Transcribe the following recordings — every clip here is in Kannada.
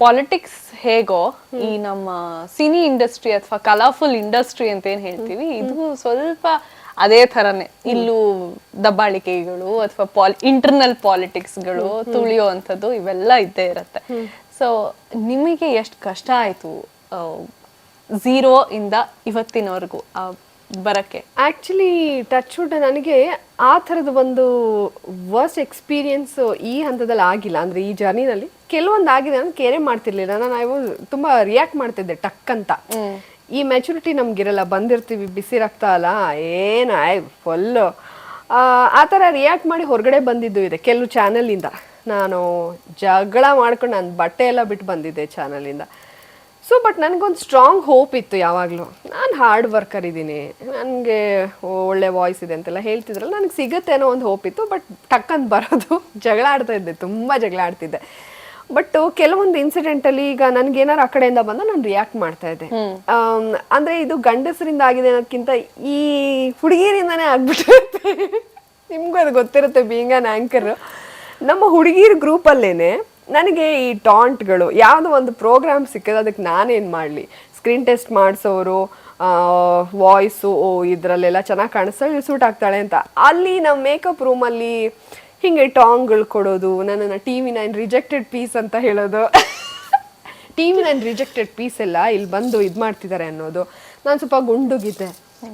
ಪಾಲಿಟಿಕ್ಸ್ ಹೇಗೋ ಈ ನಮ್ಮ ಸಿನಿ ಇಂಡಸ್ಟ್ರಿ ಅಥವಾ ಕಲರ್ಫುಲ್ ಇಂಡಸ್ಟ್ರಿ ಅಂತ ಏನ್ ಹೇಳ್ತೀವಿ ಇದು ಸ್ವಲ್ಪ ಅದೇ ತರನೇ ಇಲ್ಲೂ ದಬ್ಬಾಳಿಕೆಗಳು ಅಥವಾ ಪಾಲ್ ಇಂಟರ್ನಲ್ ಪಾಲಿಟಿಕ್ಸ್ಗಳು ತುಳಿಯೋ ಅಂಥದ್ದು ಇವೆಲ್ಲ ಇದ್ದೇ ಇರತ್ತೆ. ಸೊ ನಿಮಗೆ ಎಷ್ಟು ಕಷ್ಟ ಆಯ್ತು ಝೀರೋ ಇಂದ ಇವತ್ತಿನವರೆಗೂ ಬರಕ್ಕೆ? ಆಕ್ಚುಲಿ ಟಚ್ ವುಡ್ ನನಗೆ ಆ ಥರದ ಒಂದು ವರ್ಸ್ಟ್ ಎಕ್ಸ್ಪೀರಿಯನ್ಸ್ ಈ ಹಂತದಲ್ಲಿ ಆಗಿಲ್ಲ. ಅಂದ್ರೆ ಈ ಜರ್ನಿನಲ್ಲಿ ಕೆಲವೊಂದು ಆಗಿದೆ ನಾನು ಕೇರೆ ಮಾಡ್ತಿರ್ಲಿಲ್ಲ. ನಾನು ಐ ವಾಸ್ ತುಂಬಾ ರಿಯಾಕ್ಟ್ ಮಾಡ್ತಿದ್ದೆ, ಟಕ್ ಅಂತ. ಈ ಮೆಚುರಿಟಿ ನಮ್ಗಿರಲ್ಲ, ಬಂದಿರ್ತೀವಿ ಬಿಸಿ ರಕ್ತ ಅಲ್ಲ, ಏನು ಐ ಫುಲ್ಲು ಆ ಥರ ರಿಯಾಕ್ಟ್ ಮಾಡಿ ಹೊರಗಡೆ ಬಂದಿದ್ದು ಇದೆ, ಕೆಲವು ಚಾನಲಿಂದ ನಾನು ಜಗಳ ಮಾಡ್ಕೊಂಡು ನಾನು ಬಟ್ಟೆ ಎಲ್ಲ ಬಿಟ್ಟು ಬಂದಿದ್ದೆ ಚಾನಲಿಂದ ಸೊ ಬಟ್ ನನಗೊಂದು ಸ್ಟ್ರಾಂಗ್ ಹೋಪ್ ಇತ್ತು ಯಾವಾಗಲೂ. ನಾನು ಹಾರ್ಡ್ ವರ್ಕರ್ ಇದ್ದೀನಿ. ನನಗೆ ಒಳ್ಳೆ ವಾಯ್ಸ್ ಇದೆ ಅಂತೆಲ್ಲ ಹೇಳ್ತಿದ್ರಲ್ಲ, ನನಗೆ ಸಿಗುತ್ತೆ ಅನ್ನೋ ಒಂದು ಹೋಪ್ ಇತ್ತು ಬಟ್ ಟಕ್ಕಂತ ಬರೋದು. ಜಗಳ ಆಡ್ತಾ ಇದ್ದೆ, ತುಂಬ ಜಗಳ ಆಡ್ತಿದ್ದೆ. ಬಟ್ ಕೆಲವೊಂದು ಇನ್ಸಿಡೆಂಟ್ ಅಲ್ಲಿ ಈಗ ನನ್ಗೆ ಏನಾರು ಆ ಕಡೆಯಿಂದ ಬಂದ ನಾನು ರಿಯಾಕ್ಟ್ ಮಾಡ್ತಾ ಇದ್ದೆ. ಆಮ್, ಅಂದ್ರೆ ಇದು ಗಂಡಸರಿಂದ ಆಗಿದೆ ಅನ್ನೋದಕ್ಕಿಂತ ಈ ಹುಡುಗಿರಿಂದಾನೇ ಆಗ್ಬಿಟ್ಟಿರುತ್ತೆ. ನಿಮ್ಗೂ ಅದು ಗೊತ್ತಿರುತ್ತೆ ಬೀಂಗ್ ಅನ್ ಆಂಕರ್ ನಮ್ಮ ಹುಡುಗಿರ್ ಗ್ರೂಪಲ್ಲೇನೆ ನನಗೆ ಈ ಟಾಂಟ್ಗಳು ಯಾವುದೋ ಒಂದು ಪ್ರೋಗ್ರಾಮ್ ಸಿಕ್ಕದ ಅದಕ್ಕೆ ನಾನೇನು ಮಾಡಲಿ? ಸ್ಕ್ರೀನ್ ಟೆಸ್ಟ್ ಮಾಡಿಸೋರು ವಾಯ್ಸು ಓ ಇದರಲ್ಲೆಲ್ಲ ಚೆನ್ನಾಗಿ ಕಾಣಿಸ್ತಾಳೆ ಸೂಟ್ ಆಗ್ತಾಳೆ ಅಂತ. ಅಲ್ಲಿ ನಮ್ಮ ಮೇಕಪ್ ರೂಮಲ್ಲಿ ಹಿಂಗೆ ಟಾಂಗ್ಗಳು ಕೊಡೋದು ನನ್ನನ್ನು T V nine rejected piece ಅಂತ ಹೇಳೋದು. T V nine rejected piece ಎಲ್ಲ ಇಲ್ಲಿ ಬಂದು ಇದು ಮಾಡ್ತಿದ್ದಾರೆ ಅನ್ನೋದು. ನಾನು ಸ್ವಲ್ಪ ಗುಂಡುಗಿದ್ದೆ.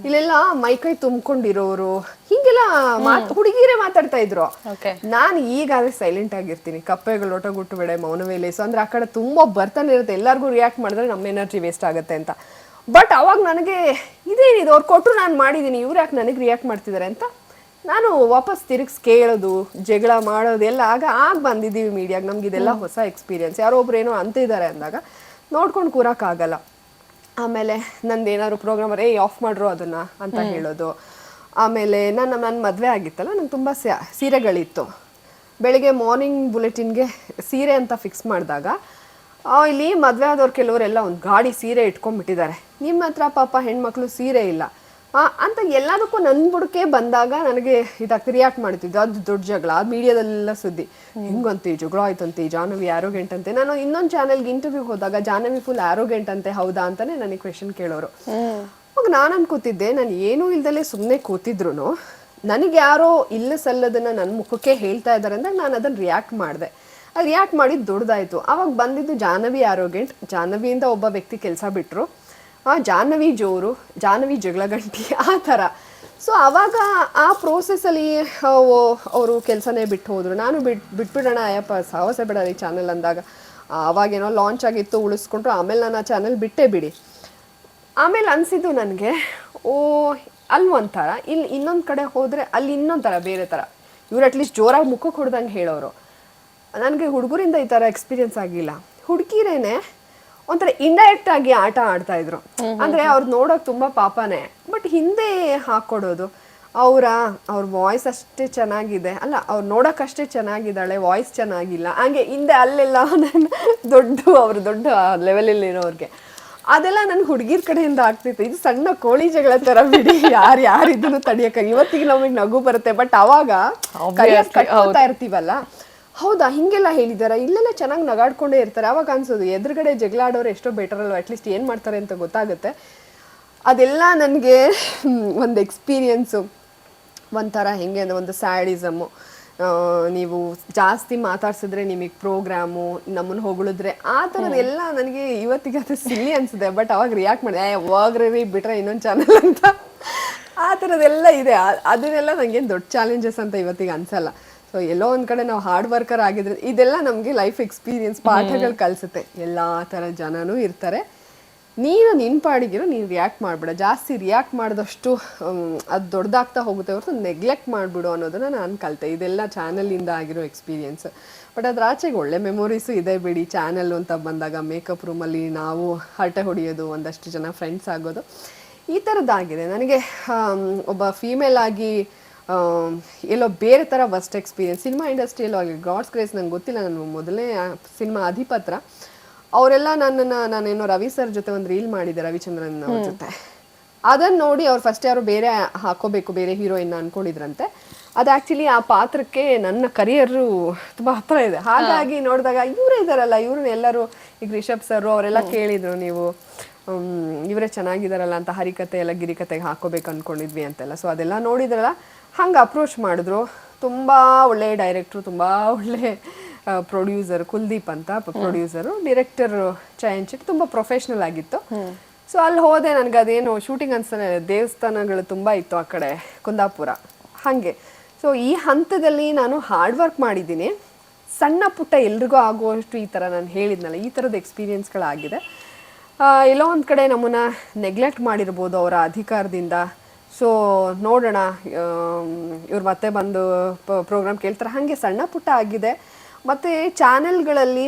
ಇಲ್ಲೆಲ್ಲ ಮೈಕೈ ತುಂಬ್ಕೊಂಡಿರೋರು ಹಿಂಗೆಲ್ಲ ಮಾತು ಹುಡುಗಿರೇ ಮಾತಾಡ್ತಾ ಇದ್ರು. ಓಕೆ ನಾನು ಈಗಾದ್ರೆ ಸೈಲೆಂಟ್ ಆಗಿರ್ತೀನಿ. ಕಪ್ಪೆಗಳು ಲೋಟ ಗುಟ್ಟು ಬೇಡ ಮೌನವೇ ಲೇಸು ಅಂದ್ರೆ ಆ ಕಡೆ ತುಂಬಾ ಬರ್ತಾನೆ ಇರುತ್ತೆ. ಎಲ್ಲರಿಗೂ ರಿಯಾಕ್ಟ್ ಮಾಡಿದ್ರೆ ನಮ್ಮ ಎನರ್ಜಿ ವೇಸ್ಟ್ ಆಗುತ್ತೆ ಅಂತ. ಬಟ್ ಅವಾಗ ನನಗೆ ಇದೇನಿದೆ? ಅವ್ರು ಕೊಟ್ಟರು ನಾನು ಮಾಡಿದ್ದೀನಿ. ಇವ್ರು ಯಾಕೆ ನನಗೆ ರಿಯಾಕ್ಟ್ ಮಾಡ್ತಿದ್ದಾರೆ ಅಂತ ನಾನು ವಾಪಸ್ ತಿರುಗಿಸ್ ಕೇಳೋದು ಜಗಳ ಮಾಡೋದೆಲ್ಲ ಆಗ ಆಗ ಬಂದಿದ್ದೀವಿ ಮೀಡಿಯಾಗ ನಮ್ಗೆ ಇದೆಲ್ಲ ಹೊಸ ಎಕ್ಸ್ಪೀರಿಯನ್ಸ್ ಯಾರೋ ಒಬ್ರು ಏನೋ ಅಂತಿದ್ದಾರೆ ಅಂದಾಗ ನೋಡ್ಕೊಂಡು ಕೂರಕ್ಕಾಗಲ್ಲ. ಆಮೇಲೆ ನಂದು ಏನಾದ್ರು ಪ್ರೋಗ್ರಾಮ್ ಏ ಆಫ್ ಮಾಡ್ರು ಅದನ್ನ ಅಂತ ಹೇಳೋದು. ಆಮೇಲೆ ನಾನು ನನ್ನ ಮದುವೆ ಆಗಿತ್ತಲ್ಲ ನಂಗೆ ತುಂಬ ಸೀರೆಗಳಿತ್ತು. ಬೆಳಿಗ್ಗೆ ಮಾರ್ನಿಂಗ್ ಬುಲೆಟಿನ್ಗೆ ಸೀರೆ ಅಂತ ಫಿಕ್ಸ್ ಮಾಡಿದಾಗ ಇಲ್ಲಿ ಮದುವೆ ಆದವ್ರು ಕೆಲವರೆಲ್ಲ ಒಂದು ಗಾಡಿ ಸೀರೆ ಇಟ್ಕೊಂಡ್ಬಿಟ್ಟಿದ್ದಾರೆ. ನಿಮ್ಮ ಹತ್ರ ಪಾಪ ಹೆಣ್ಮಕ್ಳು ಸೀರೆ ಇಲ್ಲ. ಅಂತ ಎಲ್ಲದಕ್ಕೂ ನನ್ನ ಬುಡಕೆ ಬಂದಾಗ ನನಗೆ ಇದಕ್ಕೆ ರಿಯಾಕ್ಟ್ ಮಾಡ್ತಿದ್ದು. ಅದು ದೊಡ್ಡ ಜಗಳ ಅದು ಮೀಡಿಯಾದಲ್ಲೆಲ್ಲ ಸುದ್ದಿ. ಹಿಂಗಂತೆ ಜಗಳ ಆಯ್ತಂತೆ ಜಾನವಿ ಆರೋಗ್ಯಂಟ್ ಅಂತೆ? ನಾನು ಇನ್ನೊಂದು ಚಾನೆಲ್ಗೆ ಇಂಟರ್ವ್ಯೂ ಹೋದಾಗ ಜಾನವಿ ಫುಲ್ ಆರೋಗ್ಯಂಟ್ ಅಂತೆ ಹೌದಾ? ಅಂತಾನೆ ನನಗೆ ಕ್ವೆಶನ್ ಕೇಳೋರು. ಅವಾಗ ನಾನು ಅನ್ಕೋತಿದ್ದೆ ನಾನು ಏನೂ ಇಲ್ದಲೆ ಸುಮ್ಮನೆ ಕೂತಿದ್ರು ನನಗೆ ಯಾರೋ ಇಲ್ಲ ಸಲ್ಲದನ್ನ ನನ್ನ ಮುಖಕ್ಕೆ ಹೇಳ್ತಾ ಇದ್ದಾರೆ ಅಂದ್ರೆ ನಾನು ಅದನ್ನ ರಿಯಾಕ್ಟ್ ಮಾಡಿದೆ. ಅದು ರಿಯಾಕ್ಟ್ ಮಾಡಿದ್ದು ದೊಡ್ಡದಾಯಿತು ಅವಾಗ ಬಂದಿದ್ದು ಜಾಹ್ನವಿ ಆರೋಗ್ಯಂಟ್ ಜಾಹ್ನವಿಯಿಂದ ಒಬ್ಬ ವ್ಯಕ್ತಿ ಕೆಲಸ ಬಿಟ್ಟರು ಆ ಜಾಹ್ನವಿ ಜೋರು, ಜಾಹ್ನವಿ ಜಗಳಗಂಟಿ, ಆ ಥರ. ಸೊ ಅವಾಗ ಆ ಪ್ರೋಸೆಸ್ಸಲ್ಲಿ ಅವರು ಕೆಲಸನೇ ಬಿಟ್ಟು ಹೋದರು. ನಾನು ಬಿಟ್, ಬಿಟ್ಬಿಡೋಣ, ಅಯ್ಯಪ್ಪ, ಸಾಹಸ ಬೇಡ ಈ ಚಾನಲ್ ಅಂದಾಗ. ಅವಾಗೇನೋ ಲಾಂಚ್ ಆಗಿತ್ತು, ಉಳಿಸ್ಕೊಂಡ್ರು. ಆಮೇಲೆ ನಾನು ಆ ಚಾನಲ್ ಬಿಟ್ಟೇ ಬಿಡಿ. ಆಮೇಲೆ ಅನಿಸಿದ್ದು ನನಗೆ, ಓ ಅಲ್ಲಿ ಒಂಥರ ಇಲ್ಲಿ ಇನ್ನೊಂದು ಕಡೆ ಹೋದರೆ ಅಲ್ಲಿ ಇನ್ನೊಂದು ಥರ, ಬೇರೆ ಥರ. ಇವ್ರು ಅಟ್ಲೀಸ್ಟ್ ಜೋರಾಗಿ ಮುಖಕ್ಕೆ ಹೊಡೆದಂಗೆ ಹೇಳೋರು. ನನಗೆ ಹುಡುಗರಿಂದ ಈ ಥರ ಎಕ್ಸ್ಪೀರಿಯನ್ಸ್ ಆಗಿಲ್ಲ. ಹುಡುಗಿರೇನೆ ಒಂಥರ ಇಂಡೈರೆಕ್ಟ್ ಆಗಿ ಆಟ ಆಡ್ತಾ ಇದ್ರು. ಅಂದ್ರೆ ಅವ್ರು ನೋಡೋಕ್ ತುಂಬಾ ಪಾಪನೇ. ಬಟ್ ಹಿಂದೆ ಹಾಕೊಡೋದು. ಅವರ ಅವ್ರ ವಾಯ್ಸ್ ಅಷ್ಟೇ ಚೆನ್ನಾಗಿದೆ. ಅಲ್ಲ ಅವ್ರು ನೋಡೋಕಷ್ಟೇ ಚೆನ್ನಾಗಿದ್ದಾಳೆ ವಾಯ್ಸ್ ಚೆನ್ನಾಗಿಲ್ಲ. ಹಂಗೆ ಹಿಂದೆ ಅಲ್ಲೆಲ್ಲ ನನ್ನ ದೊಡ್ಡ ಅವ್ರ ದೊಡ್ಡ ಲೆವೆಲಲ್ಲಿ ಇರೋರ್ಗೆ. ಅದೆಲ್ಲ ನನ್ ಹುಡುಗಿರ್ ಕಡೆಯಿಂದ ಆಗ್ತಿತ್ತು. ಇದು ಸಣ್ಣ ಕೋಳಿ ಜಗಳ ತರ ಬಿಡಿ. ಯಾರು ಯಾರು ಇದನ್ನು ತಡಿಯಕ ಇವತ್ತಿಗೆ ನಮಗೆ ನಗು ಬರುತ್ತೆ. ಬಟ್ ಅವಾಗ ಕಟ್ಕೊತಾ ಇರ್ತೀವಲ್ಲ? ಹೌದಾ? ಹಿಂಗೆಲ್ಲ ಹೇಳಿದಾರ? ಇಲ್ಲೆಲ್ಲ ಚೆನ್ನಾಗಿ ನಗಾಡ್ಕೊಂಡೇ ಇರ್ತಾರೆ. ಅವಾಗ ಅನ್ಸೋದು ಎದುರುಗಡೆ ಜಗಳ ಆಡೋರು ಎಷ್ಟೋ ಬೆಟರ್ ಅಲ್ವಾ? ಅಟ್ಲೀಸ್ಟ್ ಏನು ಮಾಡ್ತಾರೆ ಅಂತ ಗೊತ್ತಾಗುತ್ತೆ. ಅದೆಲ್ಲ ನನಗೆ ಒಂದು ಎಕ್ಸ್ಪೀರಿಯನ್ಸು ಒಂಥರ ಹೆಂಗೆ ಅಂದರೆ ಒಂದು ಸ್ಯಾಡಿಸಮು ನೀವು ಜಾಸ್ತಿ ಮಾತಾಡ್ಸಿದ್ರೆ ನಿಮಗೆ ಪ್ರೋಗ್ರಾಮು ನಮ್ಮನ್ನು ಹೊಗಳಿದ್ರೆ ಆ ಥರದ್ದೆಲ್ಲ ನನಗೆ ಇವತ್ತಿಗೆ ಅದು ಸಿಲ್ಲಿ ಅನಿಸಿದೆ ಬಟ್ ಅವಾಗ ರಿಯಾಕ್ಟ್ ಮಾಡಿದೆ ಏ ಹೋಗ್ರಿ ಬಿಟ್ರೆ ಇನ್ನೊಂದು ಚಾನಲ್ ಅಂತ. ಆ ಥರದ್ದೆಲ್ಲ ಇದೆ. ಅದನ್ನೆಲ್ಲ ನನಗೇನು ದೊಡ್ಡ ಚಾಲೆಂಜಸ್ ಅಂತ ಇವತ್ತಿಗೆ ಅನ್ಸಲ್ಲ. ಸೊ ಎಲ್ಲೋ ಒಂದು ಕಡೆ ನಾವು ಹಾರ್ಡ್ ವರ್ಕರ್ ಆಗಿದ್ರೆ ಇದೆಲ್ಲ ನಮಗೆ ಲೈಫ್ ಎಕ್ಸ್ಪೀರಿಯನ್ಸ್ ಪಾಠಗಳು ಕಲಿಸುತ್ತೆ. ಎಲ್ಲ ತರ ಜನನೂ ಇರ್ತಾರೆ. ನೀನು ನಿನ್ನ ಪಾಡಿಗಿರೋ ನೀನು ರಿಯಾಕ್ಟ್ ಮಾಡಬೇಡ. ಜಾಸ್ತಿ ರಿಯಾಕ್ಟ್ ಮಾಡಿದಷ್ಟು ಅದು ದೊಡ್ಡದಾಗ್ತಾ ಹೋಗುತ್ತೆ ಹೊರತು ನೆಗ್ಲೆಕ್ಟ್ ಮಾಡಿಬಿಡು ಅನ್ನೋದನ್ನ ನಾನು ಕಲಿತೆ. ಇದೆಲ್ಲ ಚಾನಲಿಂದ ಆಗಿರೋ ಎಕ್ಸ್ಪೀರಿಯನ್ಸ್ ಬಟ್ ಅದ್ರ ಆಚೆಗೆ ಒಳ್ಳೆ ಮೆಮೊರೀಸು ಇದೆ ಬಿಡಿ. ಚಾನಲ್ ಅಂತ ಬಂದಾಗ ಮೇಕಪ್ ರೂಮಲ್ಲಿ ನಾವು ಹರಟೆ ಹೊಡೆಯೋದು ಒಂದಷ್ಟು ಜನ ಫ್ರೆಂಡ್ಸ್ ಆಗೋದು. ಈ ಥರದ್ದಾಗಿದೆ ನನಗೆ ಒಬ್ಬ ಫೀಮೇಲ್ ಆಗಿ ಎಲ್ಲೋ ಬೇರೆ ಥರ ಫಸ್ಟ್ ಎಕ್ಸ್ಪೀರಿಯನ್ಸ್ ಸಿನಿಮಾ ಇಂಡಸ್ಟ್ರಿಯಲ್ಲೂ ಆಗಲಿ ಗಾಡ್ಸ್ ಕ್ರೇಸ್ ನಂಗೆ ಗೊತ್ತಿಲ್ಲ. ನಾನು ಮೊದಲನೇ ಸಿನಿಮಾ ಅಧಿಪತ್ರ. ಅವರೆಲ್ಲ ನನ್ನನ್ನು ನಾನೇನೋ ರವಿ ಸರ್ ಜೊತೆ ಒಂದು ರೀಲ್ ಮಾಡಿದ್ದೆ ರವಿಚಂದ್ರನ್ ಅವ್ರ ಜೊತೆ. ಅದನ್ನು ನೋಡಿ ಅವ್ರು ಫಸ್ಟ್ ಯಾರು ಬೇರೆ ಹಾಕೋಬೇಕು ಬೇರೆ ಹೀರೋಯಿನ್ ಅನ್ಕೊಂಡಿದ್ರಂತೆ. ಅದು ಆಕ್ಚುಲಿ ಆ ಪಾತ್ರಕ್ಕೆ ನನ್ನ ಕರಿಯರು ತುಂಬಾ ಹತ್ರ ಇದೆ. ಹಾಗಾಗಿ ನೋಡಿದಾಗ ಇವರೇ ಇದಾರಲ್ಲ ಇವ್ರನ್ನ ಎಲ್ಲರೂ ಈಗ ರಿಷಬ್ ಸರ್ ಅವರೆಲ್ಲ ಕೇಳಿದ್ರು ನೀವು. ಇವರೇ ಚೆನ್ನಾಗಿದ್ದಾರಲ್ಲ ಅಂತ ಹರಿಕತೆ ಎಲ್ಲ ಗಿರಿಕತೆಗೆ ಹಾಕೋಬೇಕು ಅನ್ಕೊಂಡಿದ್ವಿ ಅಂತೆಲ್ಲ. ಸೊ ಅದೆಲ್ಲ ನೋಡಿದ್ರಲ್ಲ ಹಂಗೆ ಅಪ್ರೋಚ್ ಮಾಡಿದ್ರು. ತುಂಬಾ ಒಳ್ಳೆ ಡೈರೆಕ್ಟ್ರು ತುಂಬಾ ಒಳ್ಳೆ ಪ್ರೊಡ್ಯೂಸರ್ ಕುಲ್ದೀಪ್ ಅಂತ ಪ್ರೊಡ್ಯೂಸರು ಡೈರೆಕ್ಟರ್ ಚಯನ್ಚಿಟ್ ತುಂಬಾ ಪ್ರೊಫೆಷ್ನಲ್ ಆಗಿತ್ತು. ಸೊ ಅಲ್ಲಿ ಹೋದೆ ನನಗೆ ಅದೇನು ಶೂಟಿಂಗ್ ಅನ್ಸ್ತಾನೆ ದೇವಸ್ಥಾನಗಳು ತುಂಬಾ ಇತ್ತು ಆ ಕಡೆ ಕುಂದಾಪುರ. ಹಾಗೆ. ಸೊ ಈ ಹಂತದಲ್ಲಿ ನಾನು ಹಾರ್ಡ್ ವರ್ಕ್ ಮಾಡಿದ್ದೀನಿ. ಸಣ್ಣ ಪುಟ್ಟ ಎಲ್ರಿಗೂ ಆಗುವಷ್ಟು ಈ ಥರ ನಾನು ಹೇಳಿದ್ನಲ್ಲ ಈ ಥರದ ಎಕ್ಸ್ಪೀರಿಯನ್ಸ್ಗಳಾಗಿದೆ ಎಲ್ಲೋ ಒಂದು ಕಡೆ ನಮ್ಮನ್ನು ನೆಗ್ಲೆಕ್ಟ್ ಮಾಡಿರ್ಬೋದು ಅವರ ಅಧಿಕಾರದಿಂದ. ಸೊ ನೋಡೋಣ ಇವ್ರು ಮತ್ತೆ ಬಂದು ಪ್ರೋಗ್ರಾಮ್ ಕೇಳ್ತಾರೆ. ಹಾಗೆ ಸಣ್ಣ ಪುಟ್ಟ ಆಗಿದೆ. ಮತ್ತು ಚಾನೆಲ್ಗಳಲ್ಲಿ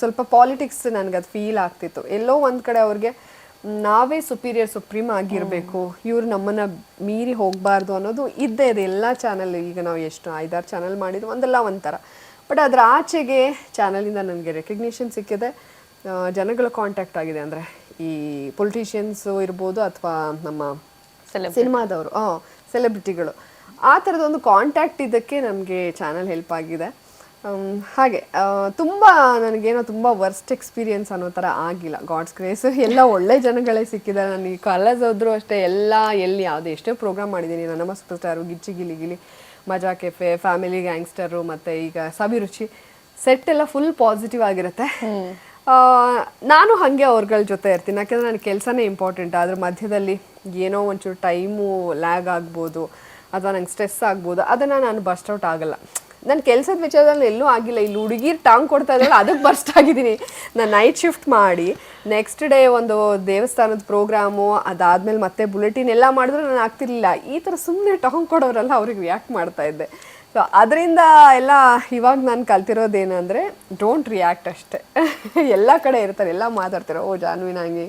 ಸ್ವಲ್ಪ ಪಾಲಿಟಿಕ್ಸ್ ನನಗೆ ಅದು ಫೀಲ್ ಆಗ್ತಿತ್ತು. ಎಲ್ಲೋ ಒಂದು ಕಡೆ ಅವ್ರಿಗೆ ನಾವೇ ಸುಪೀರಿಯರ್ ಸುಪ್ರೀಮ್ ಆಗಿರಬೇಕು. ಇವ್ರು ನಮ್ಮನ್ನು ಮೀರಿ ಹೋಗಬಾರ್ದು ಅನ್ನೋದು ಇದ್ದೇ ಇದೆ. ಎಲ್ಲ ಚಾನಲ್ ಈಗ ನಾವು ಎಷ್ಟು ಐದಾರು ಚಾನಲ್ ಮಾಡಿದ್ರು ಒಂದಲ್ಲ ಒಂಥರ. ಬಟ್ ಅದರ ಆಚೆಗೆ ಚಾನಲಿಂದ ನನಗೆ ರೆಕಗ್ನಿಷನ್ ಸಿಕ್ಕಿದೆ. ಜನಗಳ ಕಾಂಟ್ಯಾಕ್ಟ್ ಆಗಿದೆ ಅಂದರೆ ಈ ಪೊಲಿಟಿಷಿಯನ್ಸು ಇರ್ಬೋದು ಅಥವಾ ನಮ್ಮ ಸಿನಿಮಾದವರು ಹಾಂ ಸೆಲೆಬ್ರಿಟಿಗಳು ಆ ಥರದ ಒಂದು ಕಾಂಟ್ಯಾಕ್ಟ್ ಇದಕ್ಕೆ ನಮಗೆ ಚಾನಲ್ ಹೆಲ್ಪ್ ಆಗಿದೆ. ಹಾಗೆ ತುಂಬ ನನಗೇನೋ ತುಂಬ ವರ್ಸ್ಟ್ ಎಕ್ಸ್ಪೀರಿಯನ್ಸ್ ಅನ್ನೋ ಥರ ಆಗಿಲ್ಲ. ಗಾಡ್ಸ್ ಕ್ರೇಸ್ ಎಲ್ಲ ಒಳ್ಳೆ ಜನಗಳೇ ಸಿಕ್ಕಿದ್ದಾರೆ. ನನಗೆ ಕಾಲೇಜ್ ಹೋದರೂ ಅಷ್ಟೇ ಎಲ್ಲ ಎಲ್ಲಿ ಯಾವುದೇ ಎಷ್ಟೇ ಪ್ರೋಗ್ರಾಮ್ ಮಾಡಿದ್ದೀನಿ. ನನ್ನ ಸೂಪರ್ ಸ್ಟಾರು ಗಿಚ್ಚಿ ಗಿಲಿ ಗಿಲಿ ಮಜಾ ಕೆಫೆ ಫ್ಯಾಮಿಲಿ ಗ್ಯಾಂಗ್ಸ್ಟರು ಮತ್ತು ಈಗ ಸಭಿರುಚಿ. ಸೆಟ್ ಎಲ್ಲ ಫುಲ್ ಪಾಸಿಟಿವ್ ಆಗಿರುತ್ತೆ. ನಾನು ಹಾಗೆ ಅವ್ರಗಳ ಜೊತೆ ಇರ್ತೀನಿ. ಯಾಕೆಂದ್ರೆ ನನ್ನ ಕೆಲಸನೇ ಇಂಪಾರ್ಟೆಂಟ್ ಅದ್ರ ಮಧ್ಯದಲ್ಲಿ ಏನೋ ಒಂಚೂರು ಟೈಮು ಲ್ಯಾಗ್ ಆಗ್ಬೋದು, ಅಥವಾ ನಂಗೆ ಸ್ಟ್ರೆಸ್ ಆಗ್ಬೋದು, ಅದನ್ನು ನಾನು ಬಸ್ಟ್ ಔಟ್ ಆಗಲ್ಲ. ನನ್ನ ಕೆಲಸದ ವಿಚಾರದಲ್ಲಿ ಎಲ್ಲೂ ಆಗಿಲ್ಲ. ಇಲ್ಲಿ ಹುಡುಗೀರು ಟಾಂಗ್ ಕೊಡ್ತಾ ಇದ್ದಾಳೆ ಅದಕ್ಕೆ ಬರ್ಸ್ಟ್ ಆಗಿದ್ದೀನಿ. ನಾನು ನೈಟ್ ಶಿಫ್ಟ್ ಮಾಡಿ ನೆಕ್ಸ್ಟ್ ಡೇ ಒಂದು ದೇವಸ್ಥಾನದ ಪ್ರೋಗ್ರಾಮು ಅದಾದಮೇಲೆ ಮತ್ತೆ ಬುಲೆಟಿನ್ ಎಲ್ಲ ಮಾಡಿದ್ರೆ ನಾನು ಆಗ್ತಿರ್ಲಿಲ್ಲ. ಈ ಥರ ಸುಮ್ಮನೆ ಟಾಂಗ್ ಕೊಡೋರಲ್ಲ ಅವ್ರಿಗೆ ರಿಯಾಕ್ಟ್ ಮಾಡ್ತಾ ಇದ್ದೆ. ಸೊ ಅದರಿಂದ ಎಲ್ಲ ಇವಾಗ ನಾನು ಕಲ್ತಿರೋದೇನಂದರೆ ಡೋಂಟ್ ರಿಯಾಕ್ಟ್ ಅಷ್ಟೇ. ಎಲ್ಲ ಕಡೆ ಇರ್ತಾರೆ ಎಲ್ಲ ಮಾತಾಡ್ತಾರೆ ಓ ಜಾನ್ವಿನ ಹಂಗೆ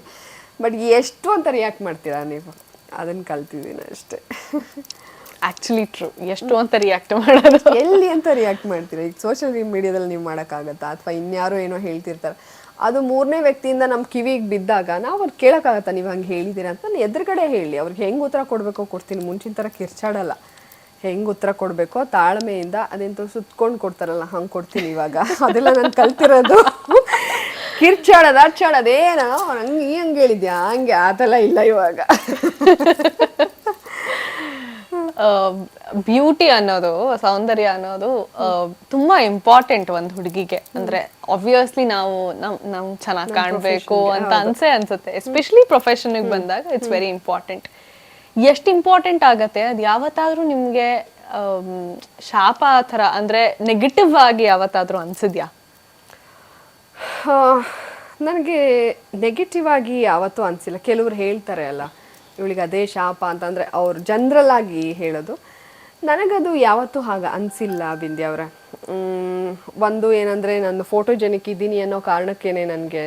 ಬಟ್ ಎಷ್ಟು ಅಂತ ರಿಯಾಕ್ಟ್ ಮಾಡ್ತೀರಾ ನೀವು? ಅದನ್ನು ಕಲ್ತಿದ್ದೀನಿ ಅಷ್ಟೇ. ಆ್ಯಕ್ಚುಲಿ ಟ್ರೂ ಎಷ್ಟು ಅಂತ ರಿಯಾಕ್ಟ್ ಮಾಡೋದು? ಎಲ್ಲಿ ಅಂತ ರಿಯಾಕ್ಟ್ ಮಾಡ್ತೀರಾ? ಈಗ ಸೋಷಿಯಲ್ ಮೀಡಿಯಾದಲ್ಲಿ ನೀವು ಮಾಡೋಕ್ಕಾಗತ್ತಾ? ಅಥವಾ ಇನ್ಯಾರೋ ಏನೋ ಹೇಳ್ತಿರ್ತಾರೆ. ಅದು ಮೂರನೇ ವ್ಯಕ್ತಿಯಿಂದ ನಮ್ಮ ಕಿವಿಗೆ ಬಿದ್ದಾಗ ನಾವು ಅವ್ರು ಕೇಳೋಕ್ಕಾಗತ್ತಾ? ನೀವು ಹಂಗೆ ಹೇಳಿದ್ದೀರಾ ಅಂತ ನಾನು ಎದುರುಗಡೆ ಹೇಳಿ. ಅವ್ರಿಗೆ ಹೆಂಗೆ ಉತ್ತರ ಕೊಡಬೇಕೋ ಕೊಡ್ತೀನಿ. ಮುಂಚಿನ ಥರ ಕಿರ್ಚಾಡಲ್ಲ. ಹೆಂಗೆ ಉತ್ತರ ಕೊಡಬೇಕೋ ತಾಳ್ಮೆಯಿಂದ ಅದೆಂತ ಸುತ್ಕೊಂಡು ಕೊಡ್ತಾರಲ್ಲ ಹಂಗೆ ಕೊಡ್ತೀನಿ ಇವಾಗ. ಅದೆಲ್ಲ ನಾನು ಕಲ್ತಿರೋದು. ಕಿರ್ಚಾಡೋದು ಅಚ್ಚಾಡೋದೇನೋ ಹಂಗೆ ಈ ಹಂಗೆ ಹೇಳಿದ್ಯಾ? ಹಂಗೆ ಆತಲ್ಲ ಇಲ್ಲ ಇವಾಗ. ಬ್ಯೂಟಿ ಅನ್ನೋದು ಸೌಂದರ್ಯ ಅನ್ನೋದು ತುಂಬಾ ಇಂಪಾರ್ಟೆಂಟ್ ಒಂದು ಹುಡುಗಿಗೆ. ಅಂದ್ರೆ ಆಬ್ವಿಯಸ್ಲಿ ನಾವು ನಮ್ ನಮ್ ಚೆನ್ನಾಗಿ ಕಾಣ್ಬೇಕು ಅಂತ ಅನ್ಸೆ ಅನ್ಸುತ್ತೆ. ಎಸ್ಪೆಷಲಿ ಪ್ರೊಫೆಷನ್ಗೆ ಬಂದಾಗ ಇಟ್ಸ್ ವೆರಿ ಇಂಪಾರ್ಟೆಂಟ್ ಎಷ್ಟು ಇಂಪಾರ್ಟೆಂಟ್ ಆಗತ್ತೆ? ಅದು ಯಾವತ್ತಾದ್ರೂ ನಿಮ್ಗೆ ಶಾಪ ಆ ಥರ ಅಂದ್ರೆ ನೆಗೆಟಿವ್ ಆಗಿ ಯಾವತ್ತಾದ್ರೂ ಅನ್ಸಿದ್ಯಾ? ನನಗೆ ನೆಗೆಟಿವ್ ಆಗಿ ಯಾವತ್ತೂ ಅನಿಸಿಲ್ಲ. ಕೆಲವ್ರು ಹೇಳ್ತಾರೆ ಅಲ್ಲ, ಇವಳಿಗೆ ಅದೇ ಶಾಪ ಅಂತಂದರೆ ಅವ್ರು ಜನರಲ್ ಆಗಿ ಹೇಳೋದು. ನನಗದು ಯಾವತ್ತೂ ಹಾಗೆ ಅನಿಸಿಲ್ಲ ಬಿಂದಿ ಅವರ. ಒಂದು ಏನಂದರೆ ನಾನು ಫೋಟೋಜೆನಿಕ್ ಇದ್ದೀನಿ ಅನ್ನೋ ಕಾರಣಕ್ಕೇನೆ ನನಗೆ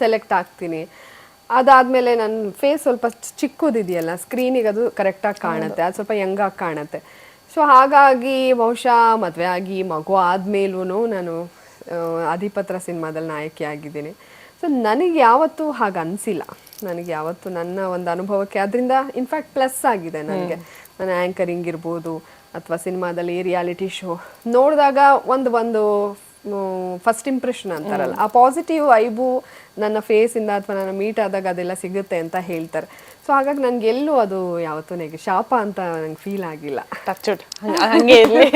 ಸೆಲೆಕ್ಟ್ ಆಗ್ತೀನಿ. ಅದಾದಮೇಲೆ ನನ್ನ ಫೇಸ್ ಸ್ವಲ್ಪ ಚಿಕ್ಕದಿದೆಯಲ್ಲ ಸ್ಕ್ರೀನಿಗೆ ಅದು ಕರೆಕ್ಟಾಗಿ ಕಾಣುತ್ತೆ ಅದು ಸ್ವಲ್ಪ ಯಂಗಾಗಿ ಕಾಣುತ್ತೆ. ಸೊ ಹಾಗಾಗಿ ಬಹುಶಃ ಮದುವೆ ಆಗಿ ಮಗು ಆದ್ಮೇಲೂ ನಾನು ಅಧಿಪತ್ರ ಸಿನಿಮಾದಲ್ಲಿ ನಾಯಕಿ ಆಗಿದ್ದೀನಿ. ಸೊ ನನಗೆ ಯಾವತ್ತೂ ಹಾಗೆ ಅನಿಸಿಲ್ಲ. ನನಗೆ ಯಾವತ್ತು ನನ್ನ ಒಂದು ಅನುಭವಕ್ಕೆ ಅದರಿಂದ ಇನ್ಫ್ಯಾಕ್ಟ್ ಪ್ಲಸ್ ಆಗಿದೆ ನನಗೆ. ನನ್ನ ಆ್ಯಂಕರಿಂಗ್ ಇರ್ಬೋದು ಅಥವಾ ಸಿನಿಮಾದಲ್ಲಿ ರಿಯಾಲಿಟಿ ಶೋ ನೋಡಿದಾಗ ಒಂದು ಒಂದು ಫಸ್ಟ್ ಇಂಪ್ರೆಷನ್ ಅಂತಾರಲ್ಲ. ಆ ಪಾಸಿಟಿವ್ ಐಬು ನನ್ನ ಫೇಸಿಂದ ಅಥವಾ ನನ್ನ ಮೀಟ್ ಆದಾಗ ಅದೆಲ್ಲ ಸಿಗುತ್ತೆ ಅಂತ ಹೇಳ್ತಾರೆ. ಸೊ ಹಾಗಾಗಿ ನನಗೆ ಎಲ್ಲೂ ಅದು ಯಾವತ್ತೂ ನೆಗೆ ಶಾಪ ಅಂತ ನಂಗೆ ಫೀಲ್ ಆಗಿಲ್ಲ. ಟಚ್ ಹಂಗೆ ಇರ್ಲಿ.